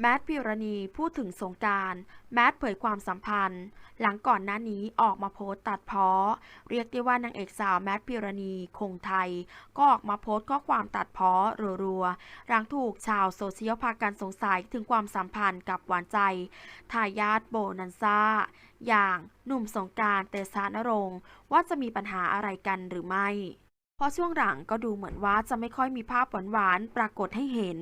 แมทพิรณีพูดถึงสงการแมทเผยความสัมพันธ์ หลังก่อนหน้านี้ออกมาโพสต์ตัดเพ้อเรียกได้ว่านางเอกสาวแมทพิรณีคงไทย ก็ออกมาโพสต์ข้อความตัดเพ้อรัวๆหลังถูกชาวโซเชียลพากันสงสัยถึงความสัมพันธ์กับหวานใจทายาทโบนันซ่า อย่างหนุ่มสงการเตชะนรงว่าจะมีปัญหาอะไรกันหรือไม่ เพราะช่วงหลังก็ดูเหมือนว่าจะไม่ค่อยมีภาพหวานๆปรากฏให้เห็น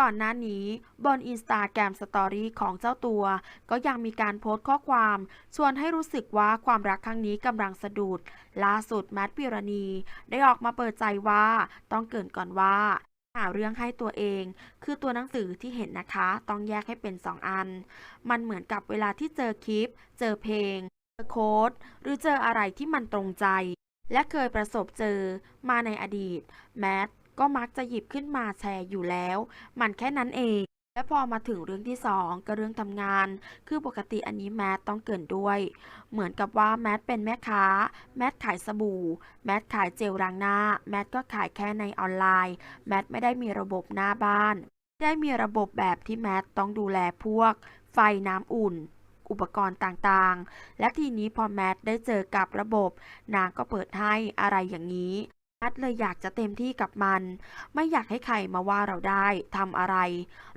ก่อนหน้านี้บนอินสตาแกรมสตอรี่ของเจ้าตัว ก็ยังมีการโพสต์ข้อความ ชวนให้รู้สึกว่าความรักครั้งนี้กำลังสะดุด ล่าสุดแมทพิรณี ได้ออกมาเปิดใจว่าต้องเกินก่อนว่าหาเรื่องให้ตัวเอง คือตัวหนังสือที่เห็นนะคะ ต้องแยกให้เป็น 2 อัน มันเหมือนกับเวลาที่เจอคลิป เจอเพลง เจอโค้ด หรือเจออะไรที่มันตรงใจ และเคยประสบเจอมาในอดีต แมท ก็มักจะหยิบขึ้นมาแชร์อยู่แล้ว มันแค่นั้นเอง และพอมาถึงเรื่องที่สองก็เรื่องทำงาน คือปกติอันนี้แมทต้องเกินด้วย เหมือนกับว่าแมทเป็นแม่ค้า แมทขายสบู่ แมทขายเจลล้างหน้า แมทก็ขายแค่ในออนไลน์ แมทไม่ได้มีระบบหน้าบ้าน ได้มีระบบแบบที่แมทต้องดูแลพวก ไฟน้ำอุ่นอุปกรณ์ต่างๆ และทีนี้พอแมทได้เจอกับระบบ นางก็เปิดให้อะไรอย่างนี้ แมทเลยอยากจะเต็มที่กับมัน ไม่อยากให้ใครมาว่าเราได้ทำอะไร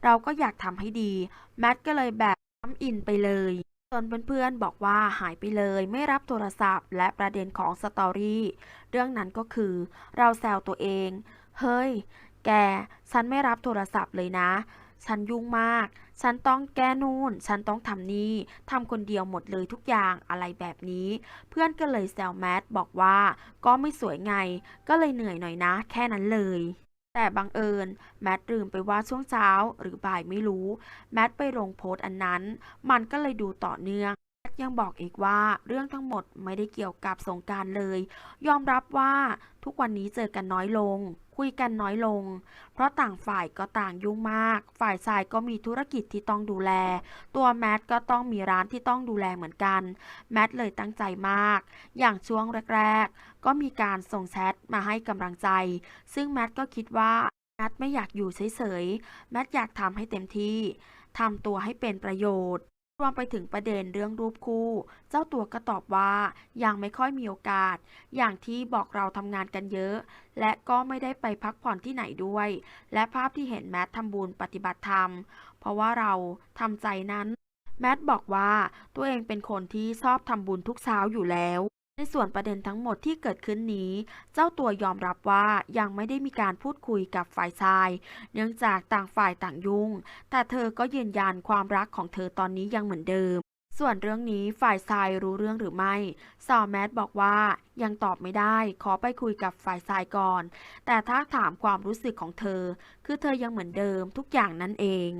เราก็อยากทำให้ดี แมทก็เลยแบบน้ำอินไปเลยจนเพื่อนๆบอกว่าหายไปเลยไม่รับโทรศัพท์ และประเด็นของสตอรี่เรื่องนั้นก็คือ เราแซวตัวเอง เฮ้ย แก ฉันไม่รับโทรศัพท์เลยนะ ฉันยุ่งมาก ฉันต้องแก้นู่น ฉันต้องทำนี่ทำคนเดียวหมดเลยทุกอย่างอะไรแบบนี้ เพื่อนก็เลยแซวแมทบอกว่า ก็ไม่สวยไง ก็เลยเหนื่อยหน่อยนะ แค่นั้นเลยแต่บังเอิญ แมทลืมไปว่าช่วงเช้าหรือบ่ายไม่รู้ แมทไปลงโพสต์อันนั้น มันก็เลยดูต่อเนื่อง ยังบอกอีกว่าเรื่องทั้งหมดไม่ได้เกี่ยวกับสงกรารเลย ยอมรับว่าทุกวันนี้เจอกันน้อยลง คุยกันน้อยลง เพราะต่างฝ่ายก็ต่างยุ่งมาก ฝ่ายชายก็มีธุรกิจที่ต้องดูแล ตัวแมทก็ต้องมีร้านที่ต้องดูแลเหมือนกัน แมทเลยตั้งใจมาก อย่างช่วงแรก ๆ ก็มีการส่งแชทมาให้กำลังใจ ซึ่งแมทก็คิดว่าแมทไม่อยากอยู่เฉยๆ แมทอยากทำให้เต็มที่ ทำตัวให้เป็นประโยชน์ รวมไปถึงประเด็นเรื่องรูปคู่ เจ้าตัวก็ตอบว่ายังไม่ค่อยมีโอกาส อย่างที่บอกเราทำงานกันเยอะ และก็ไม่ได้ไปพักผ่อนที่ไหนด้วย และภาพที่เห็นแมททำบุญปฏิบัติธรรม เพราะว่าเราทำใจนั้น แมทบอกว่าตัวเองเป็นคนที่ชอบทำบุญทุกเช้าอยู่แล้ว ในส่วนประเด็นทั้งหมดที่เกิดขึ้นนี้ เจ้าตัวยอมรับว่ายังไม่ได้มีการพูดคุยกับฝ่ายชาย เนื่องจากต่างฝ่ายต่างยุ่ง แต่เธอก็ยืนยันความรักของเธอตอนนี้ยังเหมือนเดิม ส่วนเรื่องนี้ฝ่ายชายรู้เรื่องหรือไม่ สาวแมทบอกว่ายังตอบไม่ได้ ขอไปคุยกับฝ่ายชายก่อน แต่ถ้าถามความรู้สึกของเธอ คือเธอยังเหมือนเดิมทุกอย่างนั่นเอง